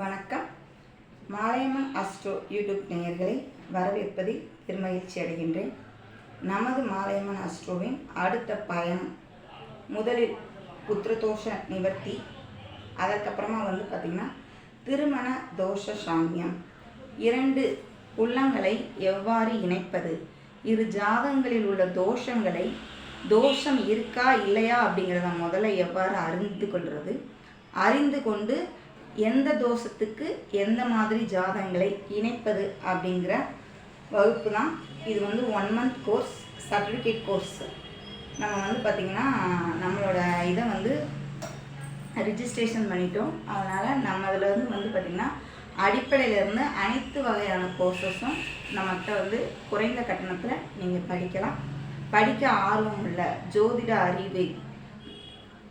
வணக்கம். Malaiyamman astro YouTube நேயர்களை வரவேற்பதில் பெருமகிழ்ச்சி அடைகின்றேன். நமது மாலையம்மன் அஸ்ட்ரோவின் அடுத்த பயணம் முதலில் புத்திரதோஷ நிவர்த்தி அதற்கப்புறமா வந்து பார்த்திங்கன்னா திருமண தோஷ சாமியம். இரண்டு உள்ளங்களை எவ்வாறு இணைப்பது? இரு ஜாதங்களில் உள்ள தோஷங்களை தோஷம் இருக்கா இல்லையா அப்படிங்கிறத முதல்ல எவ்வாறு அறிந்து கொள்வது? அறிந்து கொண்டு எந்த தோஷத்துக்கு எந்த மாதிரி ஜாதகங்களை இணைப்பது அப்படிங்கிற வகுப்பு தான் இது வந்து one month course certificate course நம்ம வந்து பார்த்திங்கன்னா நம்மளோட இதை வந்து ரிஜிஸ்ட்ரேஷன் பண்ணிட்டோம். அதனால் நம்ம அதில் வந்து பார்த்திங்கன்னா அடிப்படையிலேருந்து அனைத்து வகையான கோர்சஸும் நம்மகிட்ட வந்து குறைந்த கட்டணத்தில் நீங்கள் படிக்கலாம். படிக்க ஆர்வம் உள்ள ஜோதிட அறிவை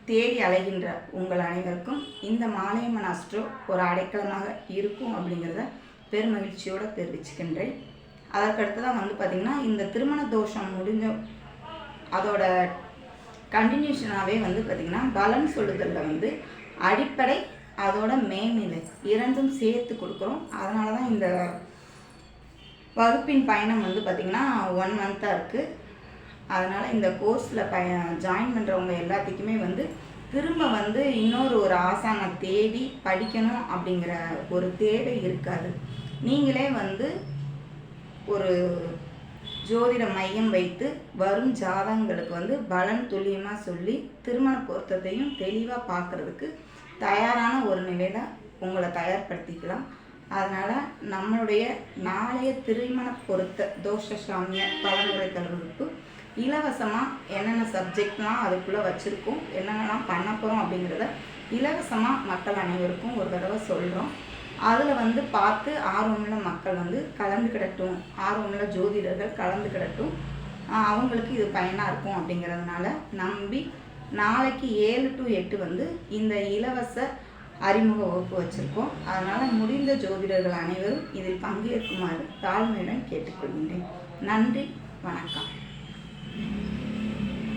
தேடி அலைகின்ற உங்கள் அனைவருக்கும் இந்த மாலையம்மன் அஸ்ட்ரோ ஒரு அடைக்கலமாக இருக்கும் அப்படிங்கிறத பெருமகிழ்ச்சியோடு தெரிவிச்சுக்கின்றேன். அதற்கடுத்து தான் வந்து பார்த்திங்கன்னா இந்த திருமண தோஷம் முடிஞ்ச அதோட கண்டினியூஷனாகவே வந்து பார்த்திங்கன்னா பலன் சொல்லுதலில் வந்து அடிப்படை அதோட மேல்நிலை இரண்டும் சேர்த்து கொடுக்குறோம். அதனால தான் இந்த வகுப்பின் பயணம் வந்து பார்த்திங்கன்னா ஒன் மந்த்தாக இருக்குது அதனால் இந்த கோர்ஸில் பய ஜாயின் பண்ணுறவங்க எல்லாத்துக்குமே வந்து திரும்ப வந்து இன்னொரு ஒரு ஆசானை தேடி படிக்கணும் அப்படிங்கிற ஒரு தேவை இருக்காது. நீங்களே வந்து ஒரு ஜோதிட மையம் வைத்து வரும் ஜாதகங்களுக்கு வந்து பலன் துல்லியமாக சொல்லி திருமண பொருத்தத்தையும் தெளிவாக பார்க்குறதுக்கு தயாரான ஒரு நிலையில் உங்களை தயார்படுத்திக்கலாம். அதனால் நம்மளுடைய நாளைய திருமண பொருத்த தோஷ சாமிய பலன்முறை தழுவுக்கு இலவசமாக என்னென்ன சப்ஜெக்ட்லாம் அதுக்குள்ளே வச்சுருக்கோம் என்னென்னலாம் பண்ண போகிறோம் அப்படிங்கிறத இலவசமாக மக்கள் அனைவருக்கும் ஒரு தடவை சொல்கிறோம் அதில் வந்து பார்த்து ஆர்வமுள்ள மக்கள் வந்து கலந்துக்கிடட்டும் ஆர்வமுள்ள ஜோதிடர்கள் கலந்துக்கிடட்டும் அவங்களுக்கு இது பயனாக இருக்கும் அப்படிங்கிறதுனால நம்பி நாளைக்கு ஏழு டு எட்டு வந்து இந்த இலவச அறிமுக வகுப்பு வச்சுருக்கோம். அதனால் முடிந்த ஜோதிடர்கள் அனைவரும் இதில் பங்கேற்குமாறு தாழ்மையுடன் கேட்டுக்கொள்கின்றேன். நன்றி வணக்கம்.